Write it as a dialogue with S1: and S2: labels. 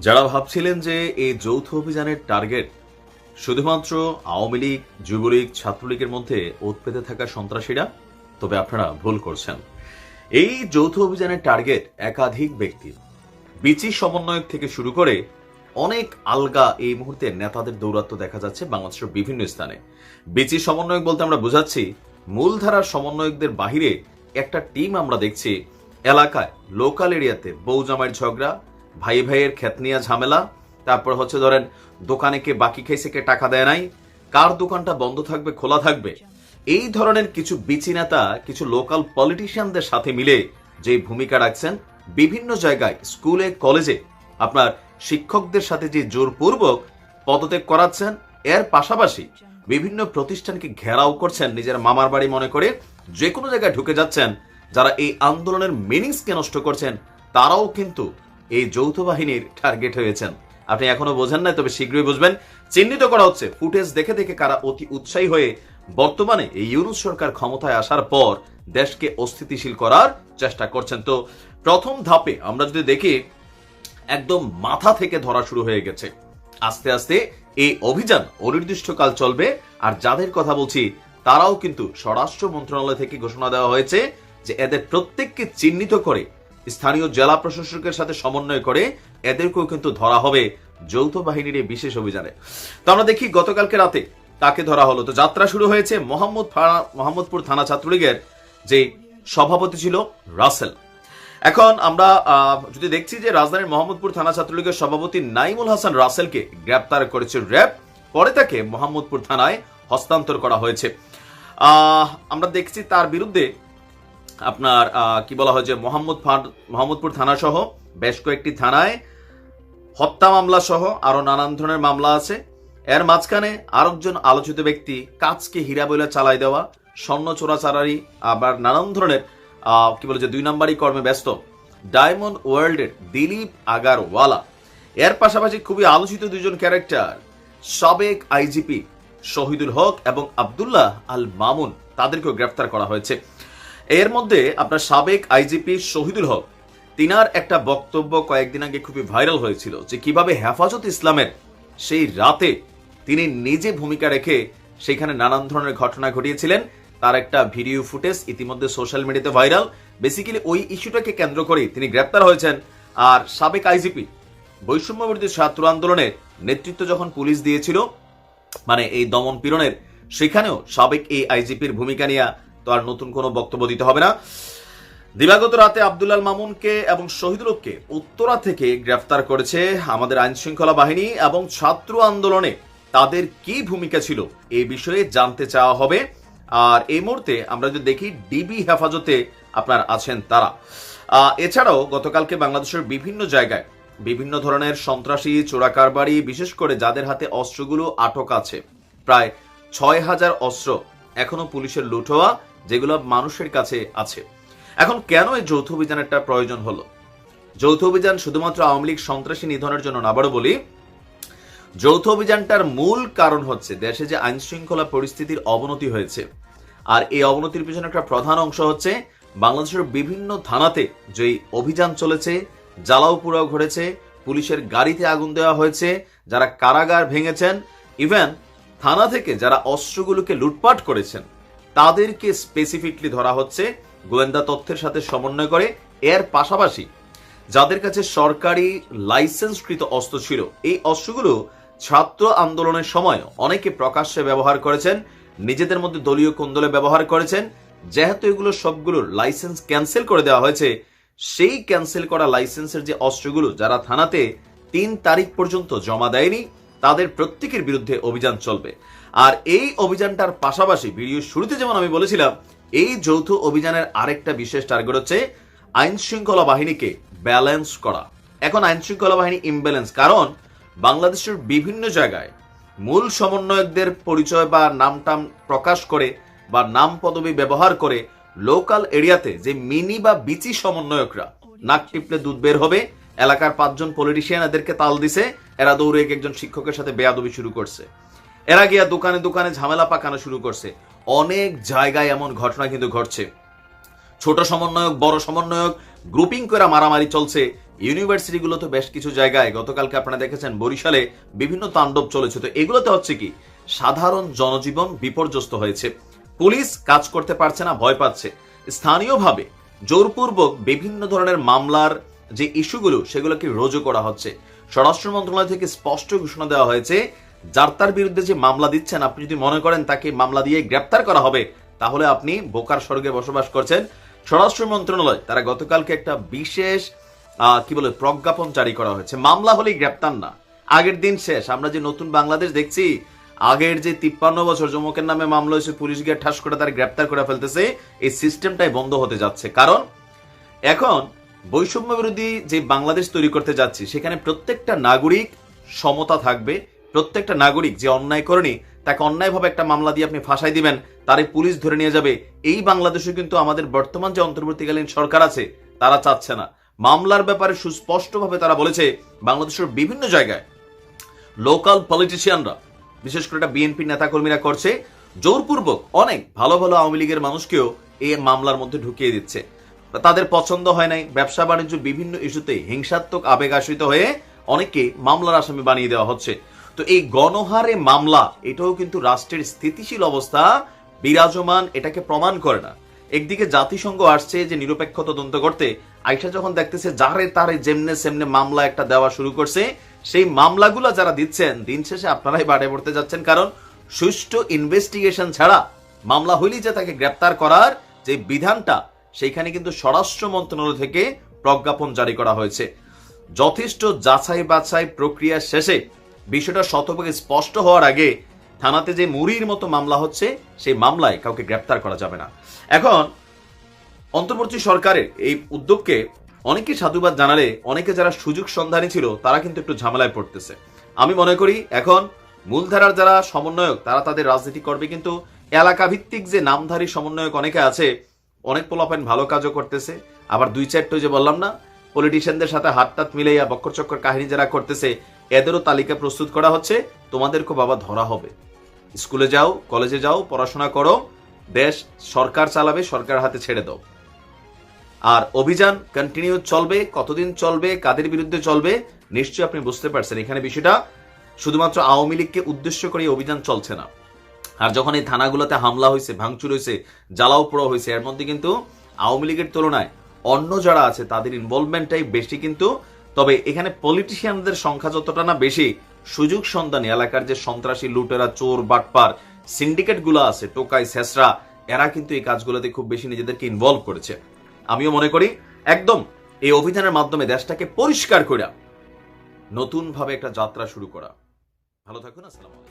S1: যারা ভাবছিলেন যে এই যৌথ অভিযানের টার্গেট শুধুমাত্র আওয়ামী লীগ, যুবলীগ, ছাত্রলীগের মধ্যে ওত পেতে থাকা সন্ত্রাসীরা, তবে আপনারা ভুল করছেন। এই যৌথ অভিযানের টার্গেট একাধিক ব্যক্তি। বিচি সমন্বয়ক থেকে শুরু করে অনেক আলগা এই মুহূর্তে নেতাদের দৌরাত্ম দেখা যাচ্ছে বাংলাদেশের বিভিন্ন স্থানে। বিচি সমন্বয়ক বলতে আমরা বোঝাচ্ছি, মূলধারার সমন্বয়কদের বাহিরে একটা টিম আমরা দেখছি। এলাকায় লোকাল এরিয়াতে বউ জামাইয়ের ঝগড়া ভাই ভাইয়ের খেতনিয়া ঝামেলা। তারপর হচ্ছে ধরেন, দোকানে কে বাকি খাইছে কে টাকা দেয় নাই, কার দোকানটা বন্ধ থাকবে, খোলা থাকবে। এই ধরনের কিছু বিচি নেতা, কিছু লোকাল পলিটিশিয়ানদের সাথে মিলে যে ভূমিকা রাখছেন, বিভিন্ন জায়গায়, স্কুলে, কলেজে, আপনার শিক্ষকদের সাথে যে জোরপূর্বক পদত্যাগ করাচ্ছেন, এর পাশাপাশি বিভিন্ন প্রতিষ্ঠানকে ঘেরাও করছেন নিজের মামার বাড়ি মনে করে যে কোনো জায়গায় ঢুকে যাচ্ছেন, যারা এই আন্দোলনের মিনিংসকে নষ্ট করছেন, তারাও কিন্তু এই যৌথ বাহিনীর টার্গেট হয়েছেন। আপনি এখনও বোঝেন না তবে শীঘ্রই বুঝবেন। চিহ্নিত করা হচ্ছে ফুটেজ দেখে দেখে কারা অতি উৎসাহী হয়ে বর্তমানে এই ইউনুস সরকার ক্ষমতায় আসার পর দেশকে অস্থিতিশীল করার চেষ্টা করছেন। তো প্রথম ধাপে আমরা যদি দেখি, একদম মাথা থেকে ধরা শুরু হয়ে গেছে। আস্তে আস্তে এই অভিযান অনির্দিষ্টকাল চলবে, আর যাদের কথা বলছি, তারাও কিন্তু স্বরাষ্ট্র মন্ত্রণালয় থেকে ঘোষণা দেওয়া হয়েছে যে এদের প্রত্যেককে চিহ্নিত করে স্থানীয় জেলা প্রশাসকের সাথে সমন্বয় করে এদেরকেও কিন্তু ধরা হবে যৌথ বাহিনীর এই বিশেষ অভিযানে। তো আমরা দেখি গতকালকে রাতে তাকে ধরা হলো। তো যাত্রা শুরু হয়েছে মোহাম্মদ মোহাম্মদপুর থানা ছাত্রলীগের যে সভাপতি ছিল রাসেল। এখন আমরা যদি দেখছি যে রাজধানীর মোহাম্মদপুর থানা ছাত্রলীগের সভাপতি নাইমুল হাসান রাসেলকে গ্রেপ্তার করেছে র্যাব, পরে তাকে মোহাম্মদপুর থানায় হস্তান্তর করা হয়েছে। আমরা দেখছি তার বিরুদ্ধে আপনার কি বলা হয় যে মোহাম্মদ মোহাম্মদপুর থানা সহ বেশ কয়েকটি থানায় হত্যা মামলা সহ আরও নানান ধরনের মামলা আছে। এর মাঝখানে আরেকজন আলোচিত ব্যক্তি কাজকে হীরা বইলা চালাই দেওয়া, স্বর্ণ চোরাচারারি আবার নানান ধরনের কি বলে যে দুই নাম্বারই কর্মে ব্যস্ত, ডায়মন্ড ওয়ার্ল্ডের দিলীপ আগারওয়ালা। এর পাশাপাশি খুবই আলোচিত দুজন ক্যারেক্টার, সাবেক আইজিপি শহীদুল হক এবং আব্দুল্লাহ আল মামুন তাদেরকেও গ্রেফতার করা হয়েছে। এর মধ্যে আপনার সাবেক আইজিপি শহীদুল হক, তিনার একটা বক্তব্য কয়েকদিন আগে খুবই ভাইরাল হয়েছিল যে কীভাবে হেফাজত ইসলামের সেই রাতে তিনি নিজে ভূমিকা রেখে সেখানে নানান ধরনের ঘটনা ঘটিয়েছিলেন। তার একটা ভিডিও ফুটেজ ইতিমধ্যে সোশ্যাল মিডিয়াতে ভাইরাল। বেসিক্যালি ওই ইস্যুটাকে কেন্দ্র করে তিনি গ্রেপ্তার হয়েছেন। আর সাবেক আইজিপি বৈষম্যবর্তী ছাত্র আন্দোলনের নেতৃত্ব যখন পুলিশ দিয়েছিল মানে এই দমন পীড়নের, সেখানেও সাবেক এই আইজিপির ভূমিকা নিয়ে তো আর নতুন কোনো বক্তব্য দিতে হবে না। দিবাগত রাতে আব্দুল্লাল মামুনকে এবং শহীদুলকে উত্তরা থেকে গ্রেফতার করেছে আমাদের আইন শৃঙ্খলা বাহিনী এবং ছাত্র আন্দোলনে তাদের কি ভূমিকা ছিল এই বিষয়ে জানতে চাওয়া হবে। আর এই মুহূর্তে আমরা যদি দেখি ডিবি হেফাজতে আপনার আছেন তারা। এছাড়াও গতকালকে বাংলাদেশের বিভিন্ন জায়গায় বিভিন্ন ধরনের সন্ত্রাসী, চোরাকারবারি, বিশেষ করে যাদের হাতে অস্ত্রগুলো আটক আছে, প্রায় ছয় হাজার অস্ত্র এখনও পুলিশের লুট হওয়া যেগুলো মানুষের কাছে আছে। এখন কেন এই যৌথ অভিযানেরটা প্রয়োজন হলো? যৌথ অভিযান শুধুমাত্র আওয়ামী লীগ সন্ত্রাসী নিধনের জন্য না, আবারও বলি, যৌথ অভিযানটার মূল কারণ হচ্ছে দেশে যে আইন শৃঙ্খলা পরিস্থিতির অবনতি হয়েছে। আর এই অবনতির পিছনে একটা প্রধান অংশ হচ্ছে বাংলাদেশের বিভিন্ন থানাতে যেই অভিযান চলেছে, জ্বালাও পুরাও ঘটেছে, পুলিশের গাড়িতে আগুন দেওয়া হয়েছে, যারা কারাগার ভেঙেছেন ইভেন থানা থেকে যারা অস্ত্রগুলোকে লুটপাট করেছেন তাদেরকে স্পেসিফিকলি ধরা হচ্ছে গোয়েন্দা তথ্যের সাথে সমন্বয় করে। এর পাশাপাশি যাদের কাছে সরকারি লাইসেন্সকৃত অস্ত্র ছিল, এই অস্ত্রগুলো ছাত্র আন্দোলনের সময় অনেকে প্রকাশ্যে ব্যবহার করেছেন, নিজেদের মধ্যে দলীয় কোন্দলে ব্যবহার করেছেন। যেহেতু এগুলো সবগুলোর লাইসেন্স ক্যান্সেল করে দেওয়া হয়েছে, সেই ক্যান্সেল করা লাইসেন্সের যে অস্ত্রগুলো যারা থানাতে তিন তারিখ পর্যন্ত জমা দেয়নি তাদের প্রত্যেকের বিরুদ্ধে অভিযান চলবে। আর এই অভিযানটার পাশাপাশি ভিডিও শুরুতে যেমন আমি বলেছিলাম, এই যৌথ অভিযানের আরেকটা বিশেষ টার্গেট হচ্ছে আইন শৃঙ্খলা বাহিনীকে ব্যালেন্স করা। এখন আইন শৃঙ্খলা বাহিনী ইমব্যালেন্স কারণ বাংলাদেশের বিভিন্ন জায়গায় মূল সমন্বয়কদের পরিচয় বা নামটাম প্রকাশ করে বা নাম পদবি ব্যবহার করে লোকাল এরিয়াতে যে মিনি বা বিচি সমন্বয়করা নাক টিপলে দুধ বের হবে, এলাকার পাঁচজন পলিটিশিয়ান এদেরকে তাল দিছে এরা দৌড়ে গিয়ে একজন শিক্ষকের সাথে বেয়াদবি শুরু করছে। এরা গিয়া দোকানে দোকানে ঝামেলা পাকানো শুরু করছে। অনেক জায়গায় এমন ঘটনা কিন্তু ঘটছে। ছোট সমন্বয়ক, বড় সমন্বয়ক গ্রুপিং করে মারামারি চলছে। ইউনিভার্সিটিগুলোতে বেশ কিছু জায়গায়, গতকালকে আপনারা দেখেছেন বরিশালে বিভিন্ন তাণ্ডব চলেছে। তো এগুলোতে হচ্ছে কি, সাধারণ জনজীবন বিপর্যস্ত হয়েছে। পুলিশ কাজ করতে পারছে না, ভয় পাচ্ছে। স্থানীয়ভাবে জোরপূর্বক বিভিন্ন ধরনের মামলার যে ইস্যুগুলো, সেগুলোকে রোজও করা হচ্ছে। স্বরাষ্ট্র মন্ত্রণালয় থেকে স্পষ্ট ঘোষণা দেওয়া হয়েছে, যার তার বিরুদ্ধে যে মামলা দিচ্ছেন, আপনি যদি মনে করেন তাকে মামলা দিয়ে গ্রেপ্তার করা হবে, তাহলে আপনি বোকার স্বর্গে বসবাস করছেন। স্বরাষ্ট্র মন্ত্রণালয়, তারা গতকালকে একটা বিশেষ কি বলে, প্রজ্ঞাপন জারি করা হয়েছে। মামলা হলেই গ্রেপ্তার না। আগের দিন শেষ। আমরা যে নতুন বাংলাদেশ দেখছি, আগের যে তিপ্পান্ন বছর যমকের নামে মামলা হয়েছে, পুলিশ গিয়ে ঠাস করে তার গ্রেপ্তার করে ফেলতেছে, এই সিস্টেমটাই বন্ধ হতে যাচ্ছে। কারণ, এখন বৈষম্য বিরোধী যে বাংলাদেশ তৈরি করতে যাচ্ছি, সেখানে প্রত্যেকটা নাগরিক সমতা থাকবে। প্রত্যেকটা নাগরিক যে অন্যায় করেনি, তাকে অন্যায়ভাবে একটা মামলা দিয়ে আপনি ফাঁসাই দিবেন তারে পুলিশ ধরে নিয়ে যাবে। এই বাংলাদেশে কিন্তু আমাদের বর্তমান যে অন্তর্বর্তীকালীন সরকার আছে, তারা চাচ্ছে না। মামলার ব্যাপারে সুস্পষ্টভাবে তারা বলেছে, বাংলাদেশের বিভিন্ন জায়গায় লোকাল পলিটিশিয়ানরা, বিশেষ করে এটা বিএনপি নেতাকর্মীরা করছে, জোরপূর্বক অনেক ভালো ভালো আওয়ামী লীগের মানুষকেও এই মামলার মধ্যে ঢুকিয়ে দিচ্ছে। তাদের পছন্দ হয় নাই। ব্যবসা বাণিজ্য বিভিন্ন ইস্যুতে হিংসাত্মক আবেগ আশ্রিত হয়ে অনেককে মামলার আসামি বানিয়ে দেওয়া হচ্ছে। তো এই গণহারে মামলা, এটাও কিন্তু রাষ্ট্রের স্থিতিশীল অবস্থা বিরাজমান, এটাকে প্রমাণ করে না। একদিকে জাতিসংঘ আসছে যে নিরপেক্ষ তদন্ত করতে, আইসা যখন দেখতেছে যারে তারে যেমনে সেমনে মামলা একটা দেওয়া শুরু করছে, সেই মামলাগুলো যারা দিচ্ছেন, দিন শেষে আপনারাই বাড়ে পড়তে যাচ্ছেন কারণ সুষ্ঠু ইনভেস্টিগেশন ছাড়া মামলা হইলেই যে তাকে গ্রেপ্তার করার যে বিধানটা সেইখানে কিন্তু স্বরাষ্ট্র মন্ত্রণালয় থেকে প্রজ্ঞাপন জারি করা হয়েছে। যথেষ্ট যাচাই বাছাই প্রক্রিয়া শেষে বিষয়টা শতভাগে স্পষ্ট হওয়ার আগে থানাতে যে মুড়ির মতো মামলা হচ্ছে, সেই মামলায় কাউকে গ্রেপ্তার করা যাবে না। এখন অন্তর্বর্তী সরকারের এই উদ্যোগকে অনেকে সাধুবাদ জানালে, অনেকে যারা সুযোগ সন্ধানী ছিল, তারা কিন্তু একটু ঝামেলায় পড়তেছে। আমি মনে করি এখন মূলধারার যারা সমন্বয়ক, তারা তাদের রাজনীতি করবে, কিন্তু এলাকা ভিত্তিক যে নামধারী সমন্বয়ক অনেকে আছে অনেক পোলাপেন ভালো কাজও করতেছে, আবার দুই চারটে যে বললাম না পলিটিশিয়ানদের সাথে হাত টাত মিলাইয়া বক্কর চক্কর কাহিনী যারা করতেছে, এদেরও তালিকা প্রস্তুত করা হচ্ছে তোমাদেরকেও বাবা ধরা হবে। স্কুলে যাও, কলেজে যাও, পড়াশোনা করো, দেশ সরকার চালাবে সরকার হাতে ছেড়ে দাও। আর অভিযান কন্টিনিউ চলবে, কতদিন চলবে, কাদের বিরুদ্ধে চলবে, নিশ্চয়ই আপনি বুঝতে পারছেন। এখানে বিষয়টা শুধুমাত্র আওয়ামী লীগকে উদ্দেশ্য করে অভিযান চলছে না। আর যখন এই থানাগুলোতে হামলা হয়েছে, ভাঙচুর হয়েছে, জ্বালাও পোড়া হয়েছে, এর মধ্যে কিন্তু আওয়ামী লীগের তুলনায় অন্য যারা আছে, তাদের ইনভলভমেন্টটাই বেশি কিন্তু। তবে এখানে পলিটিশিয়ানদের সংখ্যা যতটা না বেশি, সুযোগ সন্ধানী এলাকার যে সন্ত্রাসী লুটেরা, চোর, বাটপার সিন্ডিকেটগুলো আছে, টোকাই শেষরা এরা কিন্তু এই কাজগুলোতে খুব বেশি নিজেদেরকে ইনভলভ করেছে। আমিও মনে করি, একদম এই অভিযানের মাধ্যমে দেশটাকে পরিষ্কার করে নতুন ভাবে একটা যাত্রা শুরু করা। ভালো থাকুন, আসসালাম